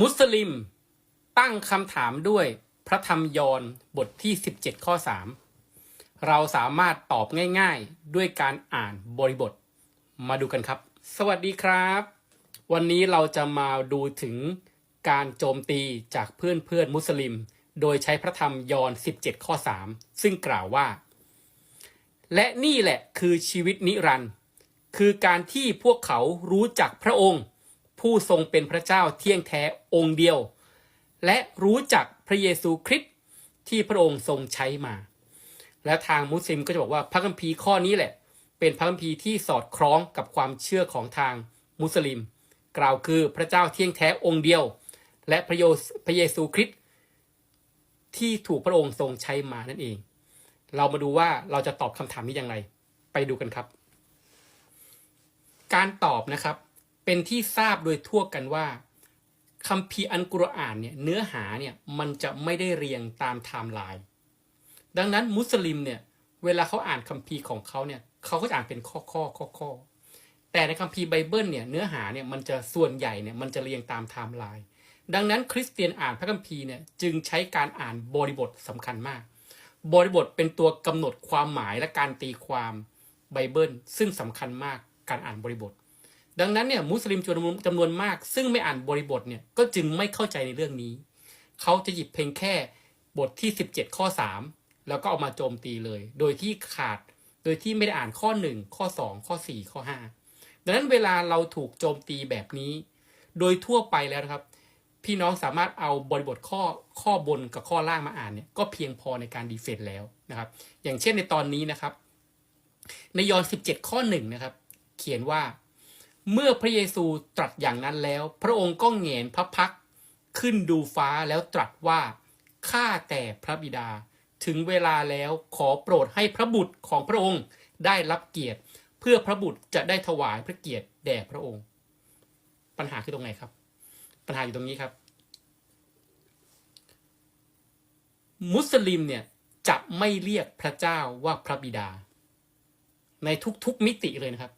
มุสลิมตั้งคำถามด้วยพระธรรมยอนบทที่ 17 ข้อ 3 เราสามารถตอบง่ายๆด้วยการอ่านบริบท มาดูกันครับ สวัสดีครับ วันนี้เราจะมาดูถึงการโจมตีจากเพื่อนเพื่อนๆมุสลิม โดยใช้พระธรรมยอน 17 ข้อ 3 ซึ่งกล่าวว่า และนี่แหละคือชีวิตนิรันดร์คือการที่พวกเขารู้จักพระองค์ ผู้ทรงเป็นพระเจ้าเที่ยงแท้องค์เดียว และรู้จักพระเยซูคริสต์ที่พระองค์ทรงใช้มา และทางมุสลิมก็จะบอกว่าพระคัมภีร์ข้อนี้แหละ เป็นพระคัมภีร์ที่สอดคล้องกับความเชื่อของทางมุสลิม กล่าวคือพระเจ้าเที่ยงแท้องค์เดียว และพระโยพระเยซูคริสต์ที่ถูกพระองค์ทรงใช้มานั่นเอง เรามาดูว่าเราจะตอบคำถามนี้อย่างไร ไปดูกันครับ การตอบนะครับ เป็นที่ทราบโดยทั่วกันว่าคัมภีร์อันกุรอานเนี่ยเนื้อหาเนี่ยมันจะไม่ได้เรียงตามไทม์ไลน์ดังนั้นมุสลิมเนี่ยเวลาเขาอ่านคัมภีร์ของเขาเนี่ยเขาก็จะอ่านเป็นข้อข้อข้อข้อแต่ในคัมภีร์ไบเบิลเนี่ยเนื้อหาเนี่ยมันจะส่วนใหญ่เนี่ยมันจะเรียงตามไทม์ไลน์ดังนั้นคริสเตียนอ่านพระคัมภีร์เนี่ยจึงใช้การอ่านบริบทสำคัญมาก บริบทเป็นตัวกำหนดความหมายและการตีความไบเบิลซึ่งสำคัญมากการอ่านบริบท ดังนั้นเนี่ยมุสลิมจำนวนจำนวนมาก ซึ่งไม่อ่านบริบทเนี่ยก็จึงไม่เข้าใจในเรื่องนี้ เขาจะหยิบเพียงแค่บทที่ 17 ข้อ 3 แล้วก็เอามาโจมตีเลย โดยที่ขาดโดยที่ไม่ได้อ่านข้อ 1 ข้อ 2 ข้อ 4 ข้อ 5 ดังนั้นเวลาเราถูกโจมตีแบบนี้ โดยทั่วไปแล้วนะครับ พี่น้องสามารถเอาบริบทข้อข้อบนกับข้อล่างมาอ่านเนี่ยก็เพียงพอในการดีเฟนต์แล้วนะครับ อย่างเช่นในตอนนี้นะครับ ในยอห์น17 ข้อ1นะครับ เขียนว่า เมื่อพระเยซูตรัสอย่างนั้นแล้ว พระองค์ก็เหงนพระพักขึ้นดูฟ้าแล้วตรัสว่าข้าแต่พระบิดา ถึงเวลาแล้วขอโปรดให้พระบุตรของพระองค์ได้รับเกียรติ เพื่อพระบุตรจะได้ถวายพระเกียรติแด่พระองค์ ปัญหาคือตรงไหนครับ ปัญหาอยู่ตรงนี้ครับ มุสลิมเนี่ยจะไม่เรียกพระเจ้าว่าพระบิดา ในทุกๆมิติเลยนะครับ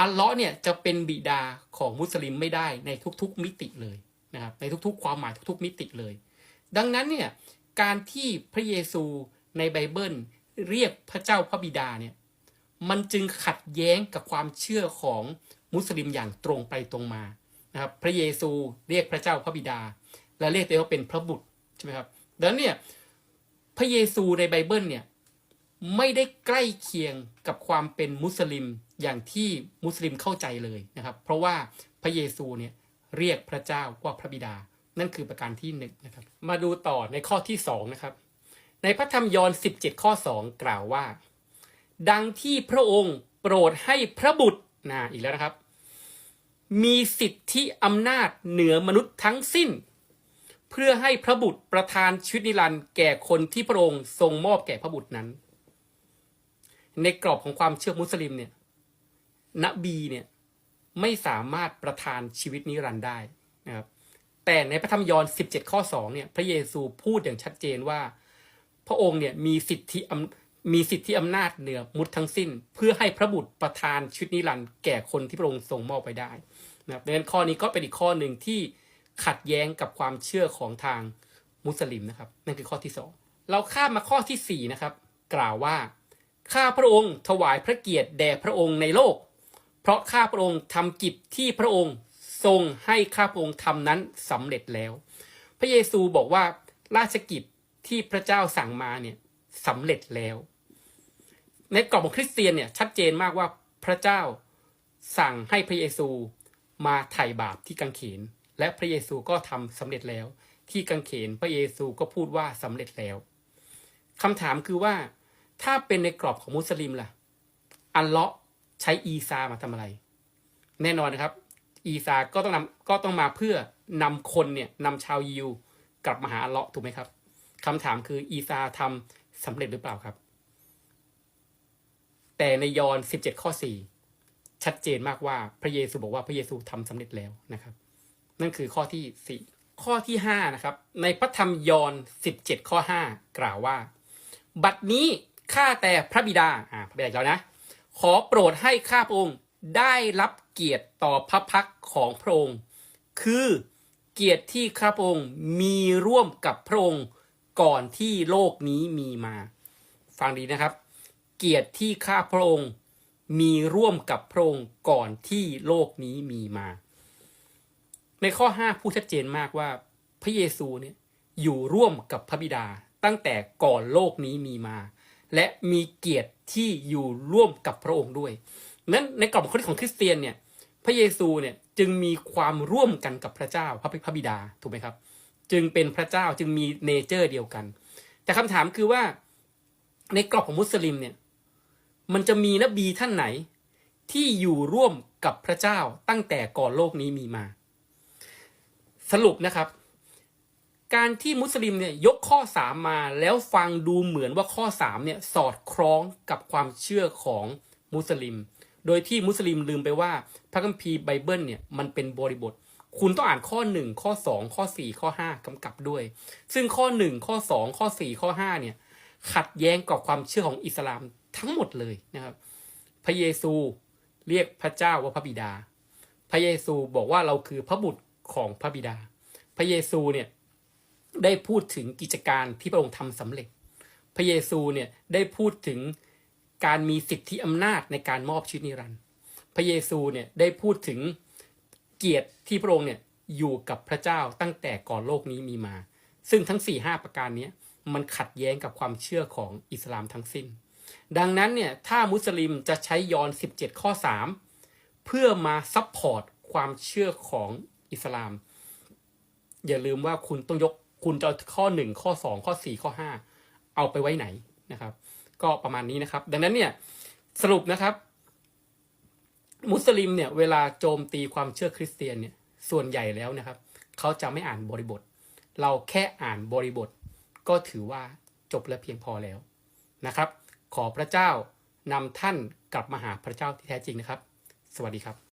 อัลเลาะห์เนี่ยจะเป็นบิดาของมุสลิมไม่ได้ในทุกๆมิติเลยนะครับในทุกๆ ความหมายทุกๆ มิติเลย ดังนั้นเนี่ยการที่พระเยซูในไบเบิลเรียกพระเจ้าพระบิดาเนี่ยมันจึงขัดแย้งกับความเชื่อของมุสลิมอย่างตรงไปตรงมานะครับพระเยซูเรียกพระเจ้าพระบิดา และเรียกตัวเองว่าเป็นพระบุตรใช่ไหมครับดังนั้นเนี่ยพระเยซูในไบเบิลเนี่ยไม่ได้ใกล้เคียงกับความเป็นมุสลิม อย่างที่มุสลิมเข้าใจเลยนะครับ เพราะว่าพระเยซูเนี่ยเรียกพระเจ้าว่าพระบิดา นั่นคือประการที่หนึ่งนะครับ มาดูต่อในข้อที่สองนะครับ ในพระธรรมยอห์น17 ข้อ 2 กล่าวว่า ดังที่พระองค์โปรดให้พระบุตรนะอีกแล้วนะครับ มีสิทธิอำนาจเหนือมนุษย์ทั้งสิ้น เพื่อให้พระบุตรประทานชีวิตนิรันดร์แก่คนที่พระองค์ทรงมอบแก่พระบุตรนั้น ในกรอบของความเชื่อมุสลิมเนี่ย นบีเนี่ยไม่สามารถประทานชีวิตนิรันดร์ได้นะครับแต่ในพระธรรมยอห์น17 ข้อ2เนี่ยพระเยซูพูดอย่างชัดเจนว่า พระองค์เนี่ยมีสิทธิอำมีสิทธิอำนาจเหนือมุดทั้งสิ้น เพื่อให้พระบุตรประทานชีวิตนิรันดร์แก่คนที่พระองค์ทรงมอบไปได้นะครับดังนั้นข้อนี้ก็เป็นอีกข้อหนึ่งที่ขัดแย้งกับความเชื่อของทางมุสลิมนะครับ นั่นคือข้อที่สองเราข้ามมาข้อที่สี่นะครับ กล่าวว่าข้าพระองค์ถวายพระเกียรติแด่พระองค์ในโลก เพราะข้าพระองค์ทำกิจที่พระองค์ทรงให้ข้าพระองค์ทำนั้นสำเร็จแล้ว พระเยซูบอกว่าราชกิจที่พระเจ้าสั่งมาเนี่ยสำเร็จแล้ว ในกรอบของคริสเตียนเนี่ยชัดเจนมากว่าพระเจ้าสั่งให้พระเยซูมาไถ่บาปที่กังเขน และพระเยซูก็ทำสำเร็จแล้ว ที่กังเขนพระเยซูก็พูดว่าสำเร็จแล้วคำถามคือว่าถ้าเป็นในกรอบของมุสลิมล่ะ อัลเลาะ ใช้อีซามาทำอะไร แน่นอนนะครับ อีซาก็ต้องนำก็ต้องมาเพื่อนำคนเนี่ยนำชาวยิวกลับมาหาอัลเลาะห์ถูกไหมครับคำถามคืออีซาทำสำเร็จหรือเปล่าครับ แต่ในยอห์น17 ข้อ 4 ชัดเจนมากว่าพระเยซูบอกว่าพระเยซูทำสำเร็จแล้วนะครับ นั่นคือข้อที่ 4ข้อที่5นะครับในพระธรรมยอห์น17 ข้อ 5 กล่าวว่า บัดนี้ข้าแต่พระบิดาอ่าพระบิดาแล้วนะ ขอโปรดให้ข้าพระองค์ได้รับเกียรติต่อพระพักของพระองค์ คือเกียรติที่ข้าพระองค์มีร่วมกับพระองค์ก่อนที่โลกนี้มีมา ฟังดีนะครับ เกียรติที่ข้าพระองค์มีร่วมกับพระองค์ก่อนที่โลกนี้มีมา ในข้อ 5 พูดชัดเจนมากว่าพระเยซูเนี่ยอยู่ร่วมกับพระบิดาตั้งแต่ก่อนโลกนี้มีมา และมีเกียรติที่อยู่ร่วมกับพระองค์ด้วย นั้นในกรอบคิดของคริสเตียนเนี่ย พระเยซูเนี่ยจึงมีความร่วมกันกับพระเจ้าพระพระบิดาถูกไหมครับ จึงเป็นพระเจ้าจึงมีเนเจอร์เดียวกัน แต่คำถามคือว่าในกรอบของมุสลิมเนี่ยมันจะมีนบีท่านไหนที่อยู่ร่วมกับพระเจ้าตั้งแต่ก่อนโลกนี้มีมา สรุปนะครับ การที่มุสลิมเนี่ยยกข้อสามมาแล้วฟังดูเหมือนว่าข้อสามเนี่ยสอดคล้องกับความเชื่อของมุสลิม โดยที่มุสลิมลืมไปว่าพระคัมภีร์ไบเบิลเนี่ยมันเป็นบริบท คุณต้องอ่านข้อ 1 ข้อ 2 ข้อ 4 ข้อ 5กำกับด้วย ซึ่งข้อ 1 ข้อ 2 ข้อ 4 ข้อ 5 เนี่ยขัดแย้งกับความเชื่อของอิสลามทั้งหมดเลยนะครับ พระเยซูเรียกพระเจ้าว่าพระบิดา พระเยซูบอกว่าเราคือพระบุตรของพระบิดา พระเยซูเนี่ย ได้พูดถึงกิจการที่พระองค์ทำสำเร็จ พระเยซูเนี่ยได้พูดถึงการมีสิทธิอำนาจในการมอบชีวิตนิรันดร์พระเยซูเนี่ยได้พูดถึงเกียรติที่พระองค์เนี่ยอยู่กับพระเจ้าตั้งแต่ก่อนโลกนี้มีมา ซึ่งทั้ง4ี่ห้าประการนี้มันขัดแย้งกับความเชื่อของอิสลามทั้งสิ้น ดังนั้นเนี่ยถ้ามุสลิมจะใช้ยอน 17 ข้อ 3 เพื่อมาซับพอร์ตความเชื่อของอิสลาม อย่าลืมว่าคุณต้องยก คุณจะเอาข้อ 1 ข้อ 2 ข้อ 4 ข้อ 5 เอาไปไว้ไหนนะครับ ก็ประมาณนี้นะครับ ดังนั้นเนี่ยสรุปนะครับ มุสลิมเนี่ยเวลาโจมตีความเชื่อคริสเตียนเนี่ยส่วนใหญ่แล้วนะครับเขาจะไม่อ่านบริบท เราแค่อ่านบริบท ก็ถือว่าจบและเพียงพอแล้วนะครับ ขอพระเจ้านำท่านกลับมาหาพระเจ้าที่แท้จริงนะครับ สวัสดีครับ